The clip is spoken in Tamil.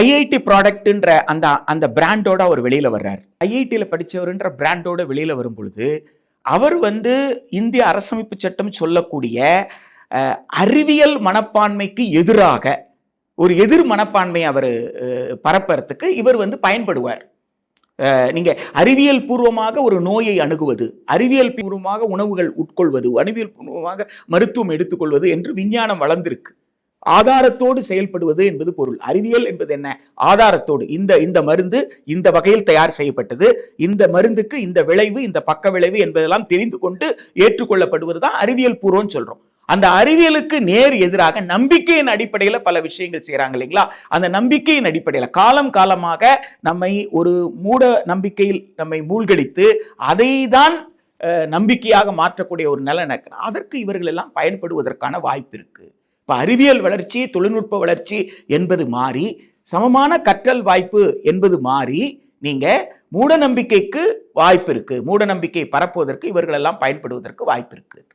ஐஐடி ப்ராடக்ட்ன்ற அந்த அந்த பிராண்டோட அவர் வெளியில் வர்றார். ஐஐடியில் படித்தவருன்ற பிராண்டோட வெளியில் வரும் பொழுது அவர் வந்து இந்திய அரசமைப்பு சட்டம் சொல்லக்கூடிய அறிவியல் மனப்பான்மைக்கு எதிராக ஒரு எதிர் மனப்பான்மை அவர் பரப்புறதுக்கு இவர் வந்து பயன்படுவார். நீங்கள் அறிவியல் பூர்வமாக ஒரு நோயை அணுகுவது அறிவியல் பூர்வமாக உணவுகள் உட்கொள்வது அறிவியல் பூர்வமாக மருத்துவம் எடுத்துக்கொள்வது என்று விஞ்ஞானம் வளர்ந்திருக்கு. ஆதாரத்தோடு செயல்படுவது என்பது பொருள். அறிவியல் என்பது என்ன? ஆதாரத்தோடு. இந்த இந்த மருந்து இந்த வகையில் தயார் செய்யப்பட்டது. இந்த மருந்துக்கு இந்த விளைவு இந்த பக்க விளைவு என்பதெல்லாம் தெரிந்து கொண்டு ஏற்றுக்கொள்ளப்படுவது தான் அறிவியல் பூர்வம்னு சொல்றோம். அந்த அறிவியலுக்கு நேர் எதிராக நம்பிக்கையின் அடிப்படையில் பல விஷயங்கள் செய்கிறாங்க இல்லைங்களா? அந்த நம்பிக்கையின் அடிப்படையில் காலம் காலமாக நம்மை ஒரு மூட நம்பிக்கையில் நம்மை மூழ்கடித்து அதை தான் நம்பிக்கையாக மாற்றக்கூடிய ஒரு நிலை அதற்கு இவர்கள் எல்லாம் பயன்படுவதற்கான வாய்ப்பு இருக்குது இப்போ அறிவியல் வளர்ச்சி தொழில்நுட்ப வளர்ச்சி என்பது மாறி சமமான கற்றல் வாய்ப்பு என்பது மாறி நீங்கள் மூட நம்பிக்கைக்கு வாய்ப்பு இருக்குது மூட நம்பிக்கை பரப்புவதற்கு இவர்களெல்லாம் பயன்படுவதற்கு வாய்ப்பு இருக்குது